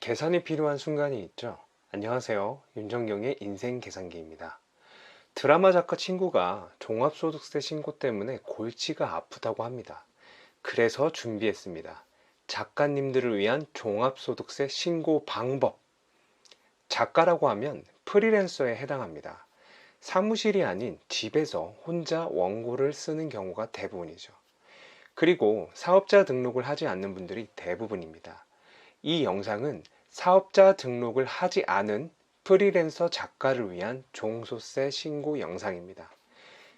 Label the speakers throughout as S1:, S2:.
S1: 계산이 필요한 순간이 있죠. 안녕하세요. 윤정경의 인생 계산기입니다. 드라마 작가 친구가 종합소득세 신고 때문에 골치가 아프다고 합니다. 그래서 준비했습니다. 작가님들을 위한 종합소득세 신고 방법. 작가라고 하면 프리랜서에 해당합니다. 사무실이 아닌 집에서 혼자 원고를 쓰는 경우가 대부분이죠. 그리고 사업자 등록을 하지 않는 분들이 대부분입니다. 이 영상은 사업자 등록을 하지 않은 프리랜서 작가를 위한 종소세 신고 영상입니다.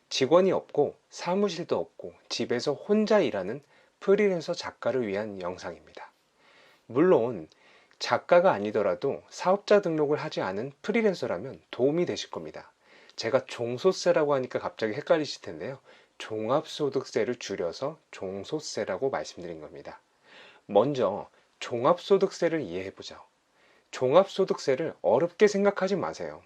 S1: 직원이 없고 사무실도 없고 집에서 혼자 일하는 프리랜서 작가를 위한 영상입니다. 물론 작가가 아니더라도 사업자 등록을 하지 않은 프리랜서라면 도움이 되실 겁니다. 제가 종소세라고 하니까 갑자기 헷갈리실 텐데요. 종합소득세를 줄여서 종소세라고 말씀드린 겁니다. 먼저 종합소득세를 이해해 보죠. 종합소득세를 어렵게 생각하지 마세요.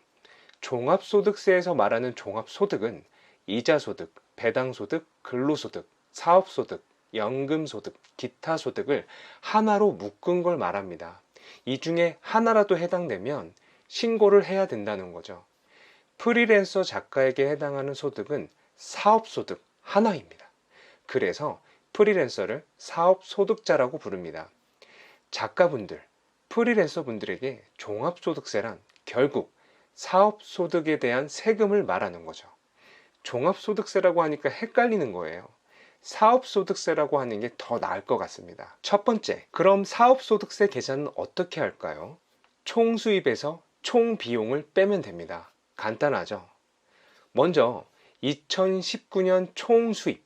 S1: 종합소득세에서 말하는 종합소득은 이자소득, 배당소득, 근로소득, 사업소득, 연금소득, 기타 소득을 하나로 묶은 걸 말합니다. 이 중에 하나라도 해당되면 신고를 해야 된다는 거죠. 프리랜서 작가에게 해당하는 소득은 사업소득 하나입니다. 그래서 프리랜서를 사업소득자라고 부릅니다. 작가분들, 프리랜서 분들에게 종합소득세란 결국 사업소득에 대한 세금을 말하는 거죠. 종합소득세라고 하니까 헷갈리는 거예요. 사업소득세라고 하는 게 더 나을 것 같습니다. 첫 번째, 그럼 사업소득세 계산은 어떻게 할까요? 총 수입에서 총 비용을 빼면 됩니다. 간단하죠? 먼저 2019년 총 수입,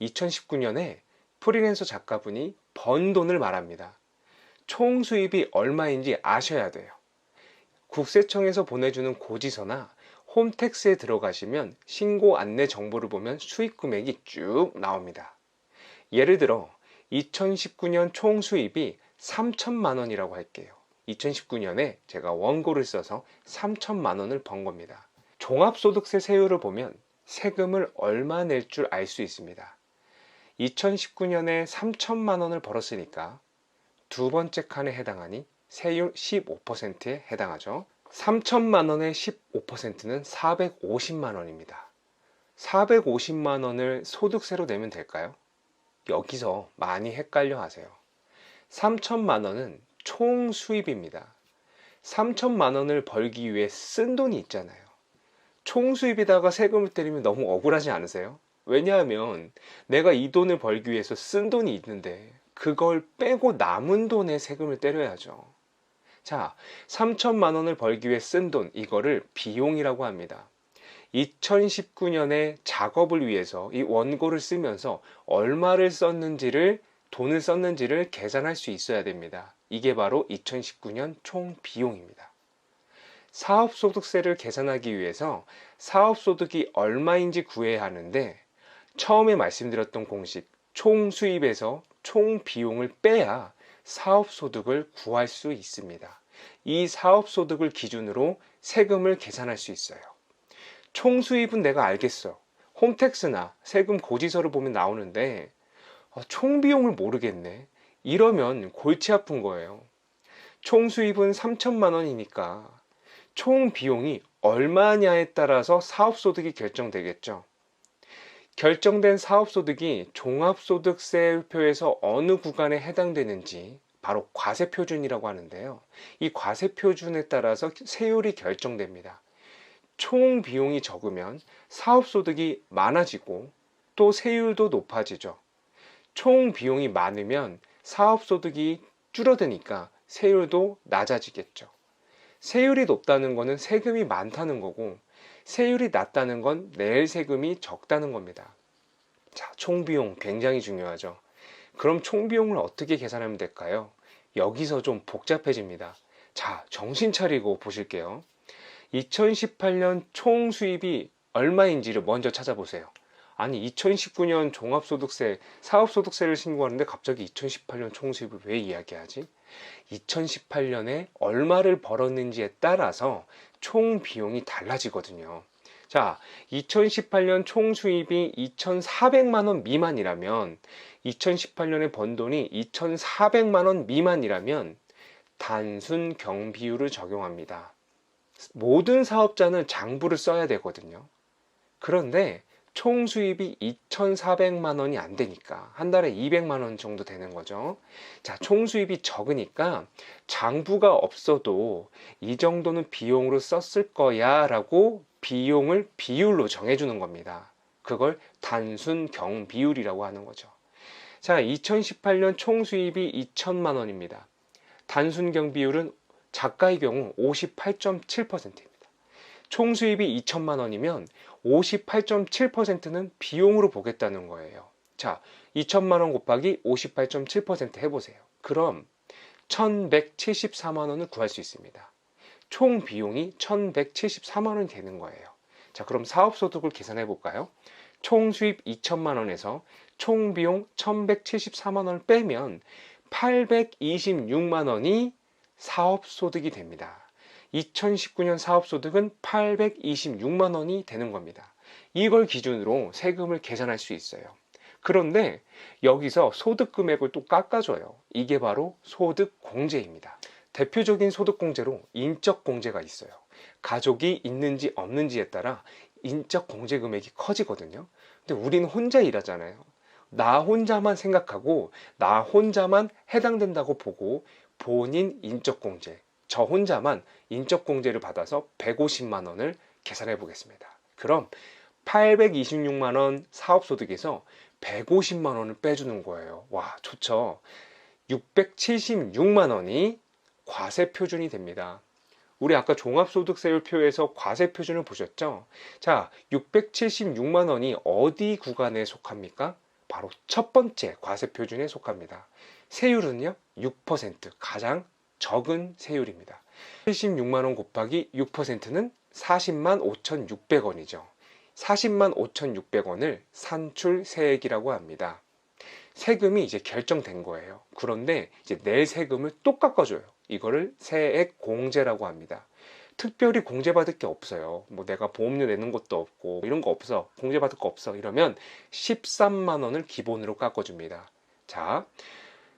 S1: 2019년에 프리랜서 작가분이 번 돈을 말합니다. 총 수입이 얼마인지 아셔야 돼요. 국세청에서 보내주는 고지서나 홈택스에 들어가시면 신고 안내 정보를 보면 수입 금액이 쭉 나옵니다. 예를 들어 2019년 총 수입이 3천만 원이라고 할게요. 2019년에 제가 원고를 써서 3천만 원을 번 겁니다. 종합소득세 세율을 보면 세금을 얼마 낼 줄 알 수 있습니다. 2019년에 3천만 원을 벌었으니까 두 번째 칸에 해당하니 세율 15%에 해당하죠. 3천만 원의 15%는 450만 원입니다. 450만 원을 소득세로 내면 될까요? 여기서 많이 헷갈려 하세요. 3천만 원은 총 수입입니다. 3천만 원을 벌기 위해 쓴 돈이 있잖아요. 총 수입에다가 세금을 때리면 너무 억울하지 않으세요? 왜냐하면 내가 이 돈을 벌기 위해서 쓴 돈이 있는데 그걸 빼고 남은 돈에 세금을 때려야죠. 자, 3천만 원을 벌기 위해 쓴 돈, 이거를 비용이라고 합니다. 2019년에 작업을 위해서 이 원고를 쓰면서 얼마를 썼는지를 돈을 썼는지를 계산할 수 있어야 됩니다. 이게 바로 2019년 총 비용입니다. 사업소득세를 계산하기 위해서 사업소득이 얼마인지 구해야 하는데 처음에 말씀드렸던 공식 총 수입에서 총 비용을 빼야 사업소득을 구할 수 있습니다. 이 사업소득을 기준으로 세금을 계산할 수 있어요. 총 수입은 내가 알겠어. 홈택스나 세금 고지서를 보면 나오는데 어, 총 비용을 모르겠네. 이러면 골치 아픈 거예요. 총 수입은 3천만 원이니까 총 비용이 얼마냐에 따라서 사업소득이 결정되겠죠. 결정된 사업소득이 종합소득세표에서 어느 구간에 해당되는지 바로 과세표준이라고 하는데요. 이 과세표준에 따라서 세율이 결정됩니다. 총 비용이 적으면 사업소득이 많아지고 또 세율도 높아지죠. 총 비용이 많으면 사업소득이 줄어드니까 세율도 낮아지겠죠. 세율이 높다는 것은 세금이 많다는 거고 세율이 낮다는 건 낼 세금이 적다는 겁니다. 자, 총비용 굉장히 중요하죠. 그럼 총비용을 어떻게 계산하면 될까요? 여기서 좀 복잡해집니다. 자, 정신 차리고 보실게요. 2018년 총 수입이 얼마인지를 먼저 찾아보세요. 아니, 2019년 종합소득세, 사업소득세를 신고하는데 갑자기 2018년 총 수입을 왜 이야기하지? 2018년에 얼마를 벌었는지에 따라서 총 비용이 달라지거든요. 자, 2018년 총 수입이 2,400만 원 미만이라면 2018년에 번 돈이 2,400만 원 미만이라면 단순 경비율을 적용합니다. 모든 사업자는 장부를 써야 되거든요. 그런데 총 수입이 2,400만 원이 안 되니까 한 달에 200만 원 정도 되는 거죠. 자, 총 수입이 적으니까 장부가 없어도 이 정도는 비용으로 썼을 거야라고 비용을 비율로 정해 주는 겁니다. 그걸 단순 경비율이라고 하는 거죠. 자, 2018년 총 수입이 2천만 원입니다. 단순 경비율은 작가의 경우 58.7%입니다. 총 수입이 2천만 원이면 58.7%는 비용으로 보겠다는 거예요. 자, 2천만 원 곱하기 58.7% 해보세요. 그럼 1174만 원을 구할 수 있습니다. 총 비용이 1174만 원이 되는 거예요. 자, 그럼 사업소득을 계산해 볼까요? 총 수입 2천만 원에서 총 비용 1174만 원을 빼면 826만 원이 사업소득이 됩니다. 2019년 사업소득은 826만 원이 되는 겁니다. 이걸 기준으로 세금을 계산할 수 있어요. 그런데 여기서 소득 금액을 또 깎아줘요. 이게 바로 소득 공제입니다. 대표적인 소득 공제로 인적 공제가 있어요. 가족이 있는지 없는지에 따라 인적 공제 금액이 커지거든요. 근데 우리는 혼자 일하잖아요. 나 혼자만 생각하고 나 혼자만 해당된다고 보고 본인 인적 공제, 저 혼자만 인적 공제를 받아서 150만 원을 계산해 보겠습니다. 그럼 826만 원 사업소득에서 150만 원을 빼주는 거예요. 와, 좋죠. 676만 원이 과세 표준이 됩니다. 우리 아까 종합소득세율표에서 과세 표준을 보셨죠? 자, 676만 원이 어디 구간에 속합니까? 바로 첫 번째 과세 표준에 속합니다. 세율은요, 6% 가장 적은 세율입니다. 76만 원 곱하기 6%는 40만 5,600원이죠. 40만 5,600원을 산출세액이라고 합니다. 세금이 이제 결정된 거예요. 그런데 이제 낼 세금을 또 깎아줘요. 이거를 세액 공제라고 합니다. 특별히 공제받을 게 없어요. 뭐 내가 보험료 내는 것도 없고 이런 거 없어. 공제받을 거 없어. 이러면 13만 원을 기본으로 깎아줍니다. 자,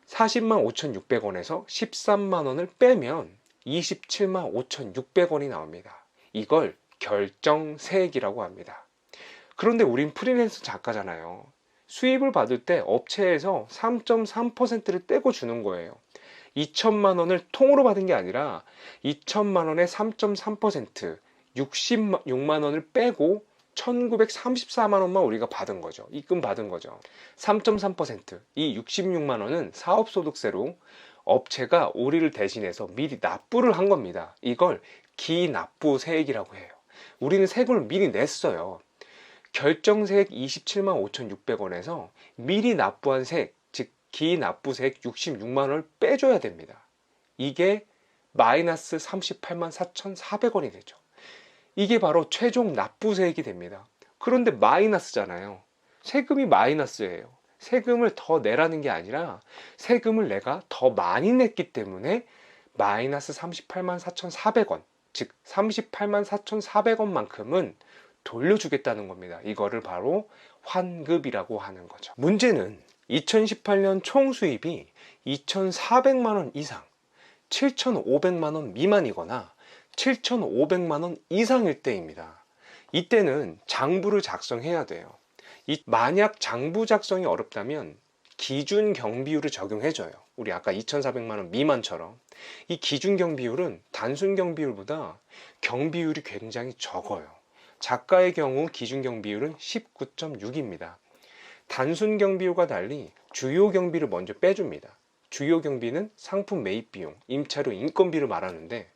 S1: 40만 5,600원에서 13만 원을 빼면 27만 5,600원이 나옵니다. 이걸 결정세액이라고 합니다. 그런데 우린 프리랜서 작가잖아요. 수입을 받을 때 업체에서 3.3%를 떼고 주는 거예요. 2천만 원을 통으로 받은 게 아니라 2천만 원의 3.3% 66만 원을 빼고 1934만 원만 우리가 받은 거죠. 입금 받은 거죠. 3.3%이 66만 원은 사업소득세로 업체가 우리를 대신해서 미리 납부를 한 겁니다. 이걸 기납부세액이라고 해요. 우리는 세금을 미리 냈어요. 결정세액 27만 5,600원에서 미리 납부한 세액, 즉 기납부세액 66만 원을 빼줘야 됩니다. 이게 마이너스 38만 4,400원이 되죠. 이게 바로 최종 납부세액이 됩니다. 그런데 마이너스잖아요. 세금이 마이너스예요. 세금을 더 내라는 게 아니라 세금을 내가 더 많이 냈기 때문에 마이너스 38만 4,400원, 즉 38만 4,400원만큼은 돌려주겠다는 겁니다. 이거를 바로 환급이라고 하는 거죠. 문제는 2018년 총 수입이 2,400만 원 이상, 7,500만 원 미만이거나 7,500만 원 이상일 때입니다. 이때는 장부를 작성해야 돼요. 이 만약 장부 작성이 어렵다면 기준 경비율을 적용해줘요. 우리 아까 2,400만 원 미만처럼 이 기준 경비율은 단순 경비율보다 경비율이 굉장히 적어요. 작가의 경우 기준 경비율은 19.6입니다. 단순 경비율과 달리 주요 경비를 먼저 빼줍니다. 주요 경비는 상품 매입 비용, 임차료, 인건비를 말하는데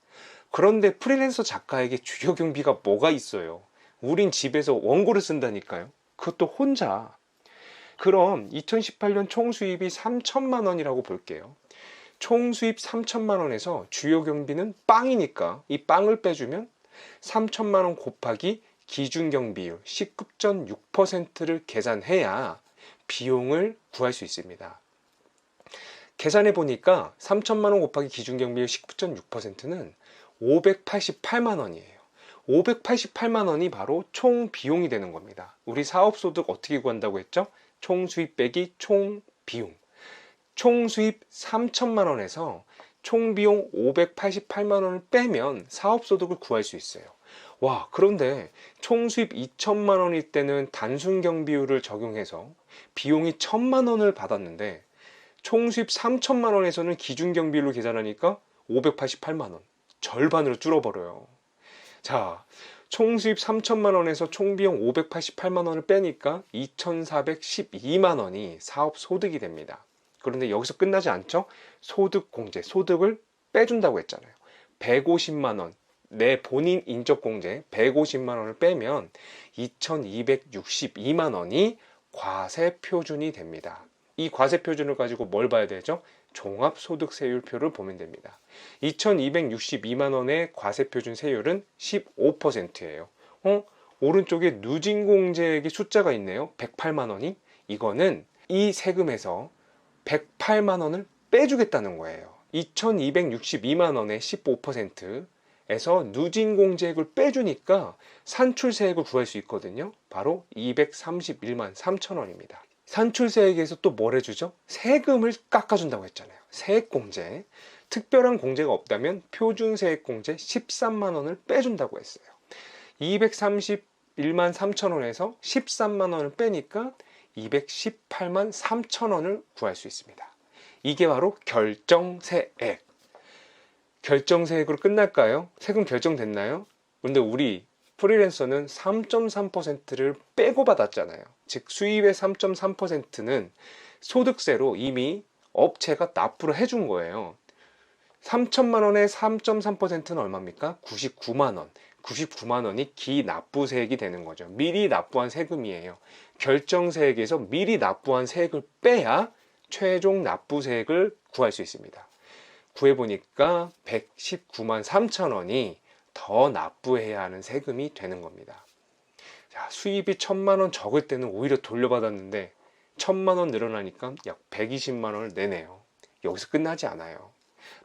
S1: 그런데 프리랜서 작가에게 주요 경비가 뭐가 있어요? 우린 집에서 원고를 쓴다니까요. 그것도 혼자. 그럼 2018년 총 수입이 3천만 원이라고 볼게요. 총 수입 3천만 원에서 주요 경비는 빵이니까 이 빵을 빼주면 3천만 원 곱하기 기준 경 비율 19.6%를 계산해야 비용을 구할 수 있습니다. 계산해 보니까 3천만 원 곱하기 기준 경 비율 19.6%는 588만 원이에요. 588만 원이 바로 총 비용이 되는 겁니다. 우리 사업 소득 어떻게 구한다고 했죠? 총 수입 빼기 총 비용. 총 수입 3천만 원에서 총 비용 588만 원을 빼면 사업 소득을 구할 수 있어요. 와, 그런데 총 수입 2천만 원일 때는 단순 경비율을 적용해서 비용이 1천만 원을 받았는데 총 수입 3천만 원에서는 기준 경비율로 계산하니까 588만 원. 절반으로 줄어버려요. 자, 총 수입 3천만 원에서 총 비용 588만 원을 빼니까 2,412만 원이 사업 소득이 됩니다. 그런데 여기서 끝나지 않죠? 소득 공제, 소득을 빼준다고 했잖아요. 150만 원, 내 본인 인적 공제 150만 원을 빼면 2,262만 원이 과세 표준이 됩니다. 이 과세 표준을 가지고 뭘 봐야 되죠? 종합소득세율표를 보면 됩니다. 2,262만 원의 과세 표준 세율은 15%예요. 어? 오른쪽에 누진공제액의 숫자가 있네요. 108만 원이. 이거는 이 세금에서 108만 원을 빼주겠다는 거예요. 2,262만 원의 15% 에서 누진공제액을 빼주니까 산출세액을 구할 수 있거든요. 바로 231만 3천 원입니다. 산출세액에서 또 뭘 해주죠? 세금을 깎아준다고 했잖아요. 세액공제. 특별한 공제가 없다면 표준세액공제 13만 원을 빼준다고 했어요. 231만 3천 원에서 13만 원을 빼니까 218만 3천 원을 구할 수 있습니다. 이게 바로 결정세액. 결정세액으로 끝날까요? 세금 결정됐나요? 근데 우리 프리랜서는 3.3%를 빼고 받았잖아요. 즉 수입의 3.3%는 소득세로 이미 업체가 납부를 해준 거예요. 3천만 원의 3.3%는 얼마입니까? 99만 원. 99만 원이 기납부세액이 되는 거죠. 미리 납부한 세금이에요. 결정세액에서 미리 납부한 세액을 빼야 최종 납부세액을 구할 수 있습니다. 구해보니까 119만 3천 원이 더 납부해야 하는 세금이 되는 겁니다. 자, 수입이 천만 원 적을 때는 오히려 돌려받았는데 천만 원 늘어나니까 약 120만 원을 내네요. 여기서 끝나지 않아요.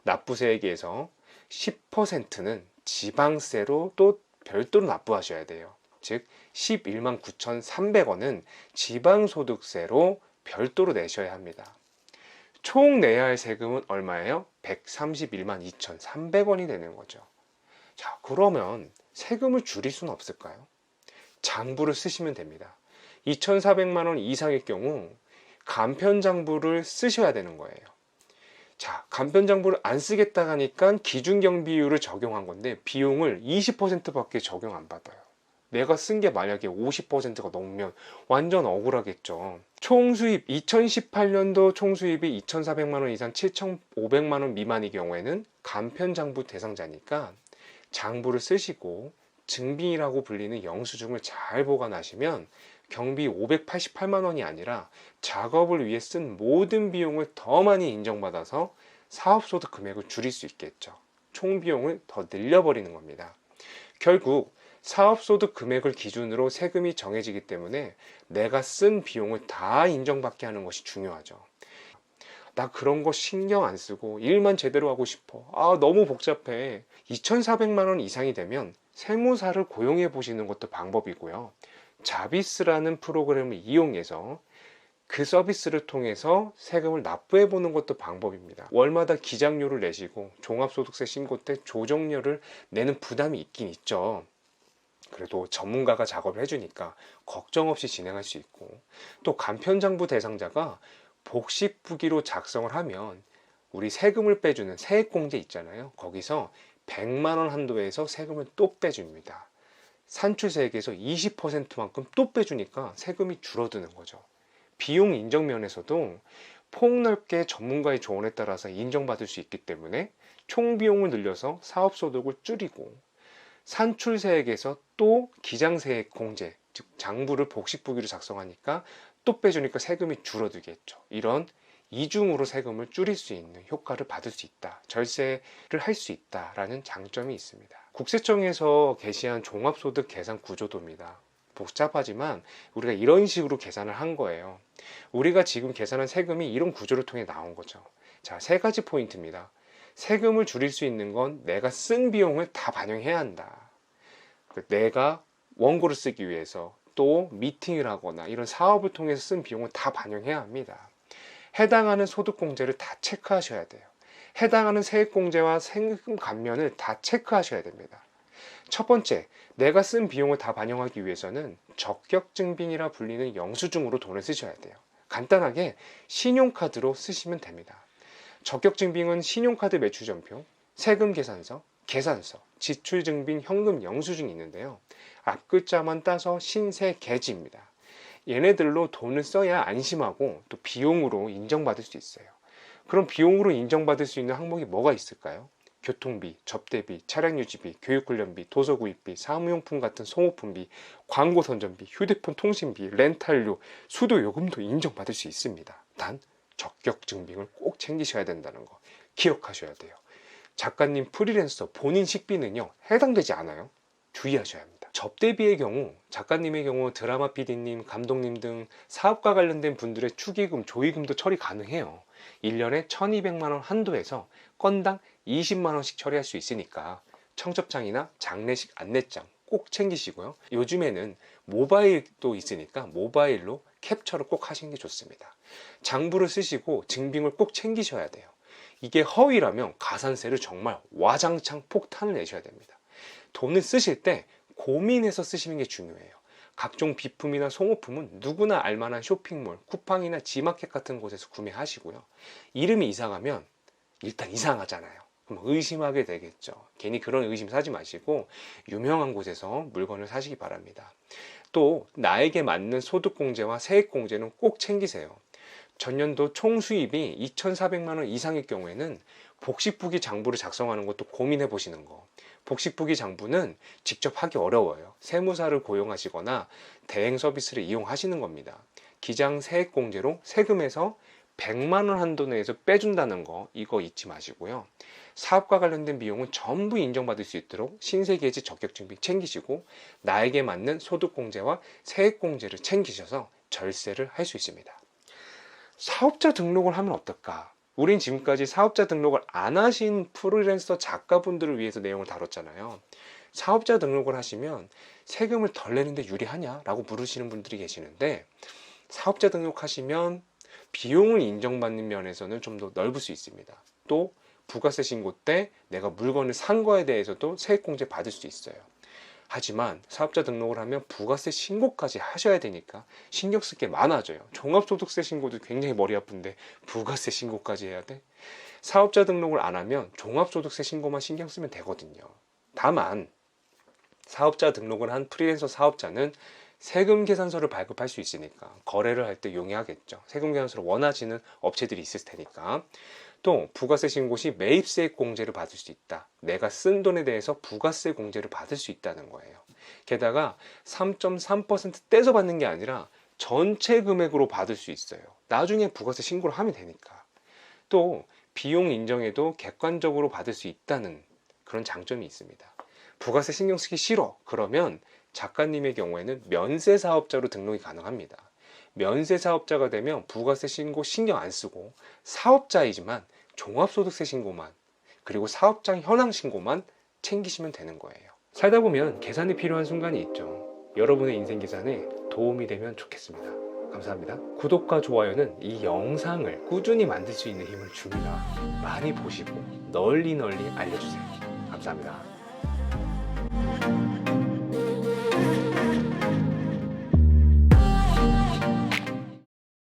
S1: 납부세액에서 10%는 지방세로 또 별도로 납부하셔야 돼요. 즉 11만 9,300원은 지방소득세로 별도로 내셔야 합니다. 총 내야 할 세금은 얼마예요? 131만 2,300원이 되는 거죠. 자, 그러면 세금을 줄일 수는 없을까요? 장부를 쓰시면 됩니다. 2,400만 원 이상일 경우 간편 장부를 쓰셔야 되는 거예요. 자, 간편 장부를 안 쓰겠다 하니까 기준 경비율을 적용한 건데 비용을 20%밖에 적용 안 받아요. 내가 쓴 게 만약에 50%가 넘으면 완전 억울하겠죠. 총 수입 2018년도 총 수입이 2,400만 원 이상 7,500만 원 미만의 경우에는 간편장부 대상자니까 장부를 쓰시고 증빙이라고 불리는 영수증을 잘 보관하시면 경비 588만 원이 아니라 작업을 위해 쓴 모든 비용을 더 많이 인정받아서 사업소득 금액을 줄일 수 있겠죠. 총 비용을 더 늘려버리는 겁니다. 결국 사업소득 금액을 기준으로 세금이 정해지기 때문에 내가 쓴 비용을 다 인정받게 하는 것이 중요하죠. 나 그런 거 신경 안 쓰고 일만 제대로 하고 싶어. 아, 너무 복잡해. 2,400만 원 이상이 되면 세무사를 고용해 보시는 것도 방법이고요. 자비스라는 프로그램을 이용해서 그 서비스를 통해서 세금을 납부해 보는 것도 방법입니다. 월마다 기장료를 내시고 종합소득세 신고 때 조정료를 내는 부담이 있긴 있죠. 그래도 전문가가 작업을 해주니까 걱정 없이 진행할 수 있고 또 간편장부 대상자가 복식 부기로 작성을 하면 우리 세금을 빼주는 세액공제 있잖아요. 거기서 100만 원 한도에서 세금을 또 빼줍니다. 산출세액에서 20%만큼 또 빼주니까 세금이 줄어드는 거죠. 비용 인정 면에서도 폭넓게 전문가의 조언에 따라서 인정받을 수 있기 때문에 총 비용을 늘려서 사업 소득을 줄이고 산출세액에서 또 기장세액 공제, 즉 장부를 복식부기로 작성하니까 또 빼주니까 세금이 줄어들겠죠. 이런 이중으로 세금을 줄일 수 있는 효과를 받을 수 있다. 절세를 할 수 있다라는 장점이 있습니다. 국세청에서 게시한 종합소득 계산 구조도입니다. 복잡하지만 우리가 이런 식으로 계산을 한 거예요. 우리가 지금 계산한 세금이 이런 구조를 통해 나온 거죠. 자, 세 가지 포인트입니다. 세금을 줄일 수 있는 건 내가 쓴 비용을 다 반영해야 한다. 그 내가 원고를 쓰기 위해서 또 미팅을 하거나 이런 사업을 통해서 쓴 비용을 다 반영해야 합니다. 해당하는 소득공제를 다 체크하셔야 돼요. 해당하는 세액공제와 세금 감면을 다 체크하셔야 됩니다. 첫 번째, 내가 쓴 비용을 다 반영하기 위해서는 적격증빙이라 불리는 영수증으로 돈을 쓰셔야 돼요. 간단하게 신용카드로 쓰시면 됩니다. 적격증빙은 신용카드 매출전표, 세금 계산서, 계산서, 지출증빙, 현금 영수증이 있는데요. 앞글자만 따서 신세계지입니다. 얘네들로 돈을 써야 안심하고 또 비용으로 인정받을 수 있어요. 그럼 비용으로 인정받을 수 있는 항목이 뭐가 있을까요? 교통비, 접대비, 차량 유지비, 교육 훈련비, 도서 구입비, 사무용품 같은 소모품비, 광고 선전비, 휴대폰 통신비, 렌탈료, 수도 요금도 인정받을 수 있습니다. 단 적격 증빙을 꼭 챙기셔야 된다는 거 기억하셔야 돼요. 작가님 프리랜서 본인 식비는요 해당되지 않아요. 주의하셔야 합니다. 접대비의 경우 작가님의 경우 드라마 PD님, 감독님 등 사업과 관련된 분들의 축의금, 조의금도 처리 가능해요. 1년에 1200만 원 한도에서 건당 20만 원씩 처리할 수 있으니까 청첩장이나 장례식 안내장 꼭 챙기시고요. 요즘에는 모바일도 있으니까 모바일로 캡처를 꼭 하시는 게 좋습니다. 장부를 쓰시고 증빙을 꼭 챙기셔야 돼요. 이게 허위라면 가산세를 정말 와장창 폭탄을 내셔야 됩니다. 돈을 쓰실 때 고민해서 쓰시는 게 중요해요. 각종 비품이나 소모품은 누구나 알만한 쇼핑몰, 쿠팡이나 지마켓 같은 곳에서 구매하시고요. 이름이 이상하면 일단 이상하잖아요. 그럼 의심하게 되겠죠. 괜히 그런 의심 사지 마시고 유명한 곳에서 물건을 사시기 바랍니다. 또 나에게 맞는 소득공제와 세액공제는 꼭 챙기세요. 전년도 총 수입이 2,400만 원 이상일 경우에는 복식부기 장부를 작성하는 것도 고민해 보시는 거. 복식부기 장부는 직접 하기 어려워요. 세무사를 고용하시거나 대행 서비스를 이용하시는 겁니다. 기장 세액공제로 세금에서 100만 원 한도 내에서 빼준다는 거 이거 잊지 마시고요. 사업과 관련된 비용은 전부 인정받을 수 있도록 신세계지 적격증빙 챙기시고 나에게 맞는 소득공제와 세액공제를 챙기셔서 절세를 할 수 있습니다. 사업자 등록을 하면 어떨까? 우린 지금까지 사업자 등록을 안 하신 프리랜서 작가분들을 위해서 내용을 다뤘잖아요. 사업자 등록을 하시면 세금을 덜 내는데 유리하냐? 라고 물으시는 분들이 계시는데 사업자 등록하시면 비용을 인정받는 면에서는 좀 더 넓을 수 있습니다. 또 부가세 신고 때 내가 물건을 산 거에 대해서도 세액공제 받을 수 있어요. 하지만 사업자 등록을 하면 부가세 신고까지 하셔야 되니까 신경 쓸 게 많아져요. 종합소득세 신고도 굉장히 머리 아픈데 부가세 신고까지 해야 돼? 사업자 등록을 안 하면 종합소득세 신고만 신경 쓰면 되거든요. 다만 사업자 등록을 한 프리랜서 사업자는 세금 계산서를 발급할 수 있으니까 거래를 할 때 용이하겠죠. 세금 계산서를 원하시는 업체들이 있을 테니까. 또 부가세 신고 시 매입세 공제를 받을 수 있다. 내가 쓴 돈에 대해서 부가세 공제를 받을 수 있다는 거예요. 게다가 3.3% 떼서 받는 게 아니라 전체 금액으로 받을 수 있어요. 나중에 부가세 신고를 하면 되니까. 또 비용 인정에도 객관적으로 받을 수 있다는 그런 장점이 있습니다. 부가세 신경 쓰기 싫어. 그러면 작가님의 경우에는 면세 사업자로 등록이 가능합니다. 면세 사업자가 되면 부가세 신고 신경 안 쓰고 사업자이지만 종합소득세 신고만 그리고 사업장 현황 신고만 챙기시면 되는 거예요. 살다 보면 계산이 필요한 순간이 있죠. 여러분의 인생 계산에 도움이 되면 좋겠습니다. 감사합니다. 구독과 좋아요는 이 영상을 꾸준히 만들 수 있는 힘을 줍니다. 많이 보시고 널리 널리 알려주세요. 감사합니다.